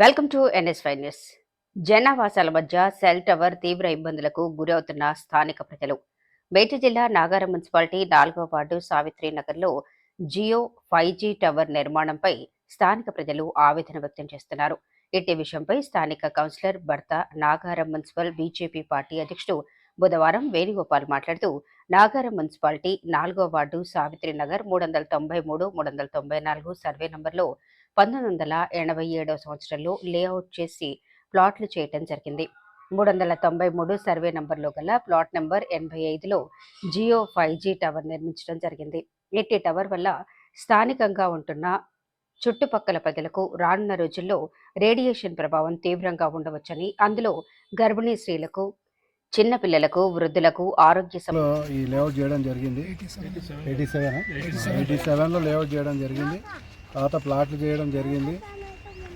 Welcome to NS news. జనావాసాల మధ్య cell tower తీవ్ర ఇబ్బందులకు గురవుతున్న స్థానిక ప్రజలు. మేటి జిల్లా నాగారం మున్సిపాలిటీ నాలుగో వార్డు సావిత్రి నగర్లో జియో ఫైవ్ జీ టవర్ నిర్మాణంపై స్థానిక ప్రజలు ఆవేదన వ్యక్తం చేస్తున్నారు. ఇట్టి విషయంపై స్థానిక కౌన్సిలర్ భర్త నాగారం మున్సిపల్ బీజేపీ పార్టీ అధ్యక్షుడు బుధవారం వేణుగోపాల్ మాట్లాడుతూ నాగారం మున్సిపాలిటీ నాలుగో వార్డు సావిత్రి నగర్ మూడు వందల తొంభై మూడు మూడు వందల తొంభై నాలుగు సర్వే నంబర్లో పంతొమ్మిది వందల ఎనభై ఏడవ సంవత్సరంలో లేఅవుట్ చేసి ప్లాట్లు చేయటం జరిగింది. మూడు వందల తొంభై మూడు సర్వే నంబర్లో గల ప్లాట్ నెంబర్ ఎనభై ఐదులో జియో ఫైవ్ జీ టవర్ నిర్మించడం జరిగింది. ఇట్టి టవర్ వల్ల స్థానికంగా ఉంటున్న చుట్టుపక్కల ప్రజలకు రానున్న రోజుల్లో రేడియేషన్ ప్రభావం తీవ్రంగా ఉండవచ్చని అందులో గర్భిణీ స్త్రీలకు చిన్నపిల్లలకు వృద్ధులకు ఆరోగ్య ఈ లేఅవుట్ చేయడం జరిగింది. Eighty seven. ఎయిటీ సెవెన్లో లేఅవుట్ చేయడం జరిగింది. తర్వాత ప్లాట్లు చేయడం జరిగింది.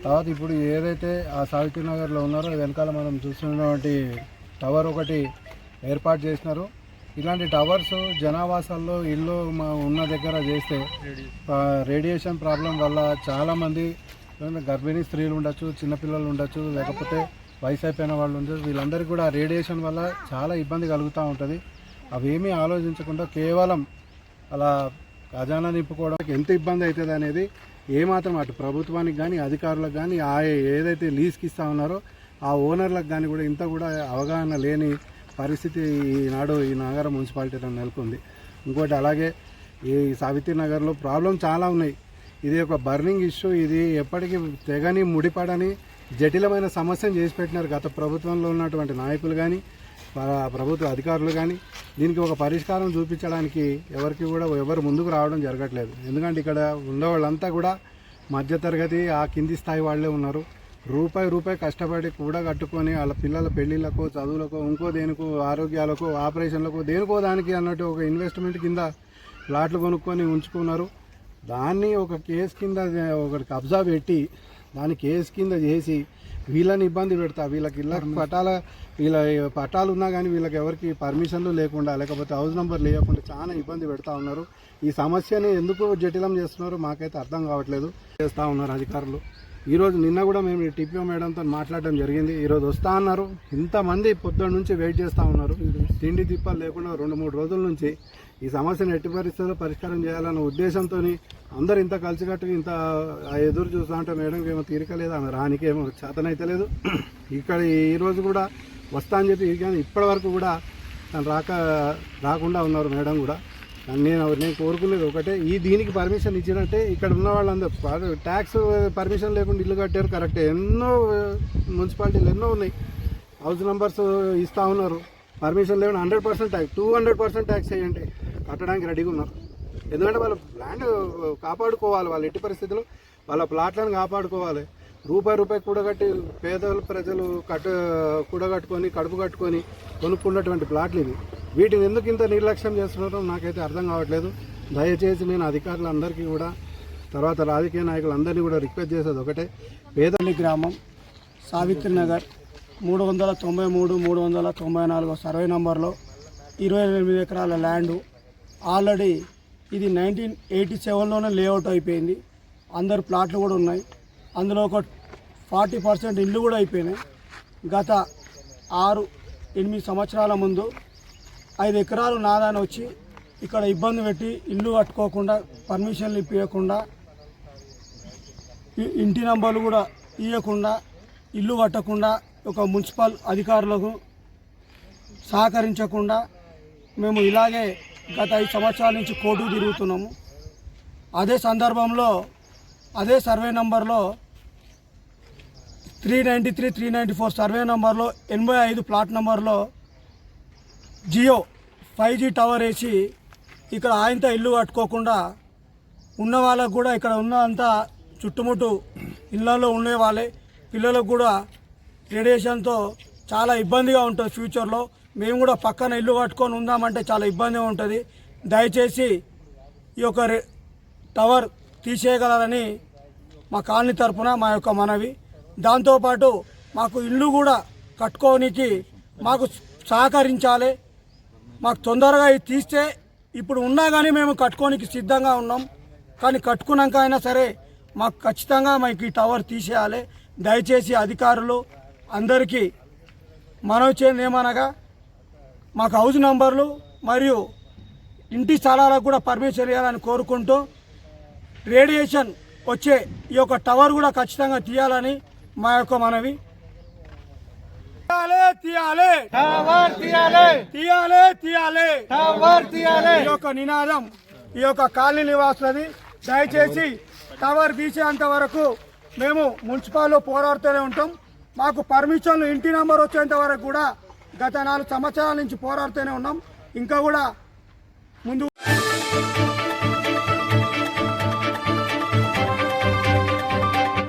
తర్వాత ఇప్పుడు ఏదైతే ఆ సావిత్రి నగర్లో ఉన్నారో వెనకాల మనం చూస్తున్నటువంటి టవర్ ఒకటి ఏర్పాటు చేసినారు. ఇలాంటి టవర్స్ జనావాసాల్లో ఇల్లు మా ఉన్న దగ్గర చేస్తే రేడియేషన్ ప్రాబ్లం వల్ల చాలామంది గర్భిణీ స్త్రీలు ఉండొచ్చు చిన్నపిల్లలు ఉండొచ్చు లేకపోతే వయసు అయిపోయిన వాళ్ళు ఉండొచ్చు వీళ్ళందరికీ కూడా రేడియేషన్ వల్ల చాలా ఇబ్బంది కలుగుతూ ఉంటుంది. అవేమీ ఆలోచించకుండా కేవలం అలా ఖజానా నింపుకోవడానికి ఎంత ఇబ్బంది అవుతుంది అనేది ఏమాత్రం అటు ప్రభుత్వానికి కానీ అధికారులకు కానీ ఆ ఏదైతే లీజ్కి ఇస్తా ఉన్నారో ఆ ఓనర్లకు కానీ కూడా ఇంత కూడా అవగాహన లేని పరిస్థితి ఈనాడు ఈ నగర మున్సిపాలిటీలో నెలకొంది. ఇంకోటి అలాగే ఈ సావిత్రి నగర్లో ప్రాబ్లం చాలా ఉన్నాయి. ఇది ఒక బర్నింగ్ ఇష్యూ. ఇది ఎప్పటికీ తెగని ముడిపడని జటిలమైన సమస్యను చేసి పెట్టినారు గత ప్రభుత్వంలో ఉన్నటువంటి నాయకులు కానీ ప్రభుత్వ అధికారులు కానీ దీనికి ఒక పరిష్కారం చూపించడానికి ఎవరికి కూడా ఎవరు ముందుకు రావడం జరగట్లేదు. ఎందుకంటే ఇక్కడ ఉన్న వాళ్ళంతా కూడా మధ్యతరగతి ఆ కింది స్థాయి వాళ్ళే ఉన్నారు. రూపాయి రూపాయి కష్టపడి కూడా కట్టుకొని వాళ్ళ పిల్లల పెళ్ళిళ్ళకు చదువులకు ఇంకో దేనికో ఆరోగ్యాలకు ఆపరేషన్లకు దేనికో దానికి అన్నట్టు ఒక ఇన్వెస్ట్మెంట్ కింద ప్లాట్లు కొనుక్కొని ఉంచుకున్నారు. దాన్ని ఒక కేసు కింద ఒకటి కబ్జా పెట్టి దాన్ని కేసు కింద చేసి వీళ్ళని ఇబ్బంది పెడతా. వీళ్ళకి ఇళ్ళ పటాల వీళ్ళ పటాలు ఉన్నా కానీ వీళ్ళకి ఎవరికి పర్మిషన్లు లేకుండా లేకపోతే హౌస్ నెంబర్ లేకుండా చాలా ఇబ్బంది పెడతా ఉన్నారు. ఈ సమస్యని ఎందుకు జటిలం చేస్తున్నారు మాకైతే అర్థం కావట్లేదు. చేస్తూ ఉన్నారు అధికారులు. ఈరోజు నిన్న కూడా మేము టిపిఓ మేడంతో మాట్లాడడం జరిగింది. ఈరోజు వస్తా అన్నారు. ఇంతమంది పొద్దున్న నుంచి వెయిట్ చేస్తూ ఉన్నారు. తిండి తిప్పలు లేకుండా రెండు మూడు రోజుల నుంచి ఈ సమస్యను ఎట్టి పరిస్థితుల్లో పరిష్కారం చేయాలన్న ఉద్దేశంతో అందరు ఇంత కలిసికట్టుగా ఇంత ఎదురు చూస్తూ ఉంటే మేడంకి ఏమో తీరిక లేదు? ఆమె రానికేమో చేతనైతే లేదు. ఇక్కడ ఈరోజు కూడా వస్తా అని చెప్పి కానీ ఇప్పటి వరకు కూడా తను రాక రాకుండా ఉన్నారు మేడం కూడా. కానీ నేను నేను కోరుకునేది ఒకటే. ఈ దీనికి పర్మిషన్ ఇచ్చినట్టే ఇక్కడ ఉన్న వాళ్ళందరూ. ట్యాక్స్ పర్మిషన్ లేకుండా ఇల్లు కట్టారు కరెక్టే. ఎన్నో మున్సిపాలిటీలు ఎన్నో ఉన్నాయి. హౌస్ నెంబర్స్ ఇస్తూ ఉన్నారు. పర్మిషన్ లేకుండా hundred percent tax two hundred percent tax వేయండి కట్టడానికి రెడీగా ఉన్నారు. ఎందుకంటే వాళ్ళ ల్యాండ్ కాపాడుకోవాలి వాళ్ళ ఎట్టి పరిస్థితుల్లో వాళ్ళ ప్లాట్లను కాపాడుకోవాలి. రూపాయి రూపాయి కూడగట్టి పేదలు ప్రజలు కట్ట కూడగట్టుకొని కడుపు కట్టుకొని కొనుక్కున్నటువంటి ప్లాట్లు ఇవి. వీటిని ఎందుకు ఇంత నిర్లక్ష్యం చేస్తున్నారో నాకైతే అర్థం కావట్లేదు. దయచేసి నేను అధికారులందరికీ కూడా తర్వాత రాజకీయ నాయకులందరినీ కూడా రిక్వెస్ట్ చేసేది ఒకటే. పేదల్లి గ్రామం సావిత్రి నగర్ మూడు వందల తొంభై మూడు మూడు వందల తొంభై నాలుగు సర్వే నంబర్లో ఇరవై ఎనిమిది ఎకరాల ల్యాండు ఆల్రెడీ ఇది నైన్టీన్ ఎయిటీ సెవెన్లోనే లేఅవుట్ అయిపోయింది. అందరు ప్లాట్లు కూడా ఉన్నాయి. అందులో ఒక ఫార్టీ పర్సెంట్ ఇల్లు కూడా అయిపోయినాయి. గత ఆరు ఎనిమిది సంవత్సరాల ముందు ఐదు ఎకరాలు నాదాని వచ్చి ఇక్కడ ఇబ్బంది పెట్టి ఇల్లు కట్టుకోకుండా పర్మిషన్లు ఇప్పించకుండా ఇంటి నంబర్లు కూడా ఇవ్వకుండా ఇల్లు కట్టకుండా ఒక మున్సిపల్ అధికారులకు సహకరించకుండా మేము ఇలాగే గత ఐదు సంవత్సరాల నుంచి కోర్టు తిరుగుతున్నాము. అదే సందర్భంలో అదే సర్వే నంబర్లో three ninety three three ninety four survey నంబర్లో ఎనభై ఐదు ప్లాట్ నంబర్లో జియో ఫైవ్ జీ టవర్ వేసి ఇక్కడ ఆయనతో ఇల్లు కట్టుకోకుండా ఉన్న వాళ్ళకు కూడా ఇక్కడ ఉన్న అంతా చుట్టుముట్టు ఇళ్ళల్లో ఉండే వాళ్ళే. పిల్లలకు కూడా రేడియేషన్తో చాలా ఇబ్బందిగా ఉంటుంది ఫ్యూచర్లో. మేము కూడా పక్కన ఇల్లు కట్టుకొని ఉందామంటే చాలా ఇబ్బంది ఉంటుంది. దయచేసి ఈ యొక్క రే- టవర్ తీసేయగలరని మా కాలనీ తరఫున మా యొక్క మనవి. దాంతోపాటు మాకు ఇల్లు కూడా కట్టుకోనికి మాకు సహకరించాలి. మాకు తొందరగా ఇది తీస్తే ఇప్పుడు ఉన్నా కానీ మేము కట్టుకోనికి సిద్ధంగా ఉన్నాం. కానీ కట్టుకున్నాక అయినా సరే మాకు ఖచ్చితంగా మాకు ఈ టవర్ తీసేయాలి. దయచేసి అధికారులు అందరికీ మనవి చేయండి ఏమనగా మాకు హౌస్ నంబర్లు మరియు ఇంటి స్థలాలకు కూడా పర్మిషన్ ఇవ్వాలని కోరుకుంటూ రేడియేషన్ వచ్చే ఈ యొక్క టవర్ కూడా ఖచ్చితంగా తీయాలని మా యొక్క మనవి. తీయాలి తీయాలి. తీయాలి. తీయాలి తీయాలి. ఈ యొక్క నినాదం ఈ యొక్క కాలనీ నివాసులది. దయచేసి టవర్ తీసేంత వరకు మేము మున్సిపాల్లో పోరాడుతూనే ఉంటాం. మాకు పర్మిషన్లు ఇంటి నెంబర్ వచ్చేంత వరకు కూడా గత నాలుగు సంవత్సరాల నుంచి పోరాడుతూనే ఉన్నాం. ఇంకా కూడా ముందు